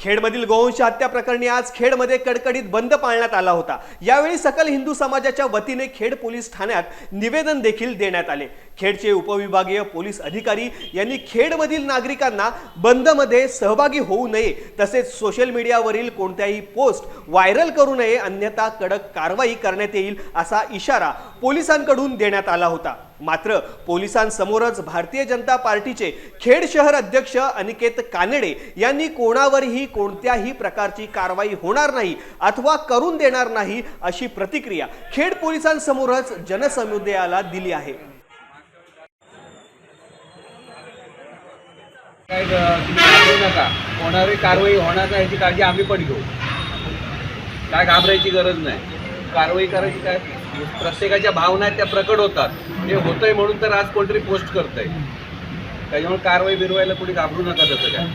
खेडमधील गोवंश हत्या प्रकरणी आज खेडमध्ये कडकडीत बंद पाळण्यात आला होता. यावेळी सकल हिंदू समाजाच्या वतीने खेड पोलीस ठाण्यात निवेदन देखील देण्यात आले. खेडचे उपविभागीय पोलीस अधिकारी यांनी खेडमधील नागरिकांना बंदमध्ये सहभागी होऊ नये तसेच सोशल मीडियावरील कोणत्याही पोस्ट व्हायरल करू नये अन्यथा कडक कारवाई करण्यात येईल असा इशारा पोलिसांकडून देण्यात आला होता. मात्र पोलिसांसमोरच भारतीय जनता पार्टीचे खेड शहर अध्यक्ष अनिकेत कानडे यांनी कोणावरही कोणत्याही प्रकारची कारवाई होणार नाही अथवा करून देणार नाही अशी प्रतिक्रिया खेड पोलिसांसमोरच जनसमुदायाला दिली आहे. काय नका होणारी कारवाई होणार नाही याची काळजी आम्ही पण घेऊ. काय घाबरायची गरज नाही. कारवाई करायची काय? प्रत्येकाच्या भावना आहेत त्या प्रकट होतात. हे होतंय म्हणून तर आज कोणतरी पोस्ट करतंय. त्याच्यामुळे कारवाई बिरवायला कुणी घाबरू नका तसं काय.